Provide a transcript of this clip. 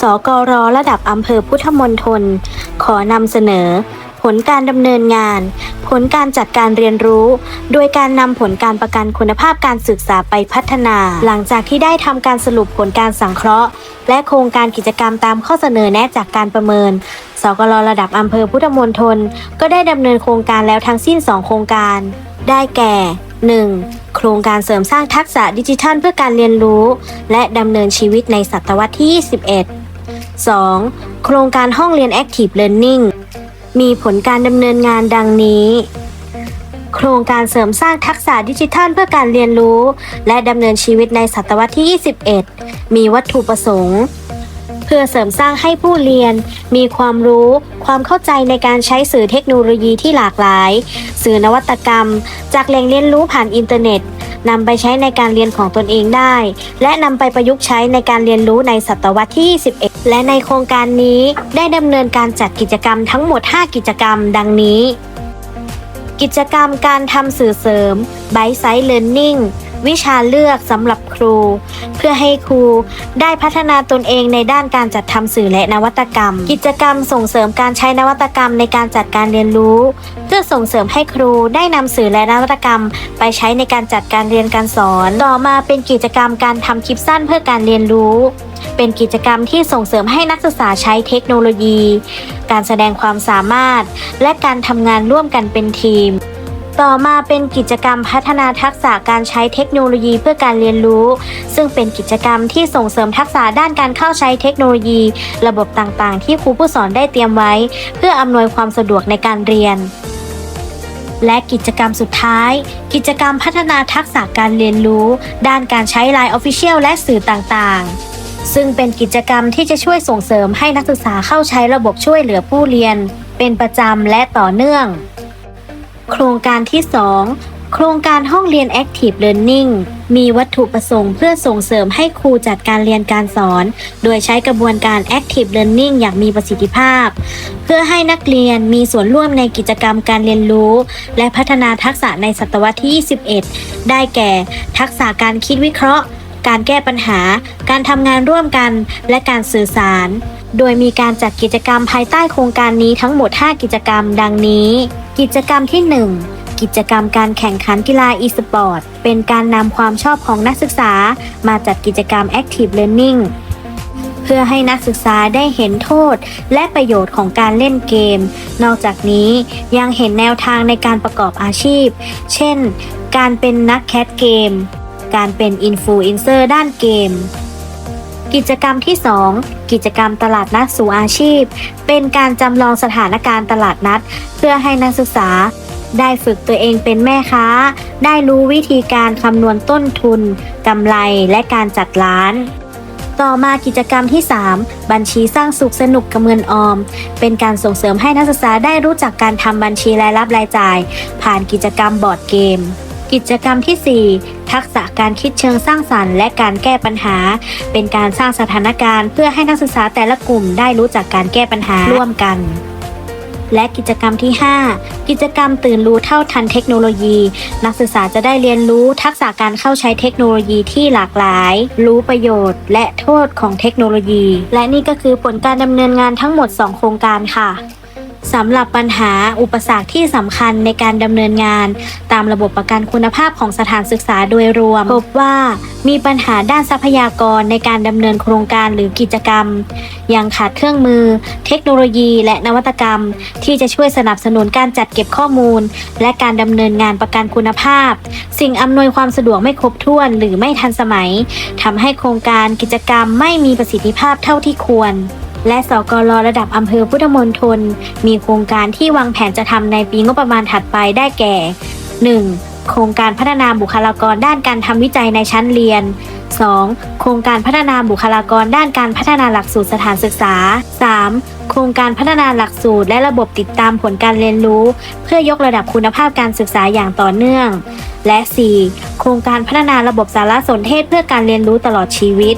สกรระดับอำเภอพุทธมณฑลขอนำเสนอ ผลการดำเนินงาน ผลการจัดการเรียนรู้ โดยการนำผลการประกันคุณภาพการศึกษาไปพัฒนา หลังจากที่ได้ทำการสรุปผลการสังเคราะห์ และโครงการกิจกรรมตามข้อเสนอแนะจากการประเมินสกรระดับอำเภอพุทธมณฑลก็ได้ดำเนินโครงการแล้วทั้งสิ้น 2 โครงการ ได้แก่ 1. โครงการเสริมสร้างทักษะดิจิทัลเพื่อการเรียนรู้ และดำเนินชีวิตในศตวรรษที่ 21 2. โครงการห้องเรียน Active Learning มีผลการดำเนินงานดังนี้ โครงการเสริมสร้างทักษะดิจิทัลเพื่อการเรียนรู้ และดำเนินชีวิตในศตวรรษที่ 21 มีวัตถุประสงค์ เพื่อเสริมสร้างให้ผู้เรียน มีความรู้ ความเข้าใจในการใช้สื่อเทคโนโลยีที่หลากหลาย สื่อนวัตกรรม จากแหล่งเรียนรู้ผ่านอินเทอร์เน็ตนำไปใช้ในการเรียนของตนเองได้ และนำไปประยุกต์ใช้ในการเรียนรู้ในศตวรรษที่ 21 และในโครงการนี้ได้ดำเนินการจัดกิจกรรมทั้งหมด 5 กิจกรรม ดังนี้ กิจกรรมการทำสื่อเสริม b i t e Size Learning วิชาเลือกสำหรับครู เพื่อให้ครูได้พัฒนาตนเองในด้านการจัดทำสื่อและนวัตกรรม กิจกรรมส่งเสริมการใช้นวัตกรรมในการจัดการเรียนรู้ เพื่อส่งเสริมให้ครูได้นำสื่อและนวัตกรรม ไปใช้ในการจัดการเรียนการสอน ต่อมาเป็นกิจกรรมการทำคลิปสั้นเพื่อการเรียนรู้ เป็นกิจกรรมที่ส่งเสริมให้นักศึกษาใช้เทคโนโลยี การแสดงความสามารถ และการทำงานร่วมกันเป็นทีม ต่อมาเป็นกิจกรรมพัฒนาทักษะการใช้เทคโนโลยีเพื่อการเรียนรู้ ซึ่งเป็นกิจกรรมที่ส่งเสริมทักษะด้านการเข้าใช้เทคโนโลยี ระบบต่างๆ ที่ครูผู้สอนได้เตรียมไว้ เพื่ออำนวยความสะดวกในการเรียนและกิจกรรมสุดท้าย กิจกรรมพัฒนาทักษะการเรียนรู้ ด้านการใช้ Line Official และสื่อต่างๆ ซึ่งเป็นกิจกรรมที่จะช่วยส่งเสริมให้นักศึกษาเข้าใช้ระบบช่วยเหลือผู้เรียน เป็นประจำและต่อเนื่อง โครงการที่ 2 โครงการห้องเรียน Active Learning มีวัตถุประสงค์เพื่อส่งเสริมให้ครูจัดการเรียนการสอน โดยใช้กระบวนการ Active Learning อย่างมีประสิทธิภาพ เพื่อให้นักเรียนมีส่วนร่วมในกิจกรรมการเรียนรู้ และพัฒนาทักษะในศตวรรษที่ 21 ได้แก่ ทักษะการคิดวิเคราะห์ การแก้ปัญหา การทำงานร่วมกัน และการสื่อสาร โดยมีการจัดกิจกรรมภายใต้โครงการนี้ทั้งหมด 5 กิจกรรม ดังนี้ กิจกรรมที่ 1กิจกรรมการแข่งขันกีฬา e-sport เป็นการนำความชอบของนักศึกษามาจัดกิจกรรม Active Learning เพื่อให้นักศึกษาได้เห็นโทษและประโยชน์ของการเล่นเกม นอกจากนี้ยังเห็นแนวทางในการประกอบอาชีพ เช่น การเป็นนักแคสเกม การเป็นอินฟลูเอนเซอร์ด้านเกม กิจกรรมที่ 2 กิจกรรมตลาดนัดสู่อาชีพ เป็นการจำลองสถานการณ์ตลาดนัด เพื่อให้นักศึกษา ได้ฝึกตัวเองเป็นแม่ค้า ได้รู้วิธีการคำนวณต้นทุนกำไรและการจัดร้านต่อมากิจกรรมที่ 3 บัญชีสร้างสุขสนุกกับเงินออม เป็นการส่งเสริมให้นักศึกษาได้รู้จักการทำบัญชีรายรับรายจ่าย ผ่านกิจกรรมบอร์ดเกม กิจกรรมทีสี่ 4 ทักษะการคิดเชิงสร้างสรรค์และการแก้ปัญหา เป็นการสร้างสถานการณ์เพื่อให้นักศึกษาแต่ละกลุ่มได้รู้จักการแก้ปัญหาร่วมกัน และกิจกรรมที่ 5 กิจกรรมตื่นรู้เท่าทันเทคโนโลยี นักศึกษาจะได้เรียนรู้ทักษะการเข้าใช้เทคโนโลยีที่หลากหลาย รู้ประโยชน์ และโทษของเทคโนโลยี และนี่ก็คือผลการดำเนินงานทั้งหมด 2 โครงการค่ะ สำหรับปัญหาอุปสรรคที่สำคัญในการดำเนินงาน ตามระบบประกันคุณภาพของสถานศึกษาโดยรวม พบว่ามีปัญหาด้านทรัพยากรในการดำเนินโครงการหรือกิจกรรม ยังขาดเครื่องมือ เทคโนโลยี และนวัตกรรม ที่จะช่วยสนับสนุนการจัดเก็บข้อมูล และการดำเนินงานประกันคุณภาพ สิ่งอำนวยความสะดวกไม่ครบถ้วนหรือไม่ทันสมัยทำให้โครงการกิจกรรมไม่มีประสิทธิภาพเท่าที่ควร และสกรระดับอำเภอพุทธมณฑลมีโครงการที่วางแผนจะทำในปีงบประมาณถัดไปได้แก่ 1. โครงการพัฒนาบุคลากรด้านการทำวิจัยในชั้นเรียน 2. โครงการพัฒนาบุคลากรด้านการพัฒนาหลักสูตรสถานศึกษา 3. โครงการพัฒนาหลักสูตรและระบบติดตามผลการเรียนรู้ เพื่อยกระดับคุณภาพการศึกษาอย่างต่อเนื่อง และ 4. โครงการพัฒนาระบบสารสนเทศเพื่อการเรียนรู้ตลอดชีวิต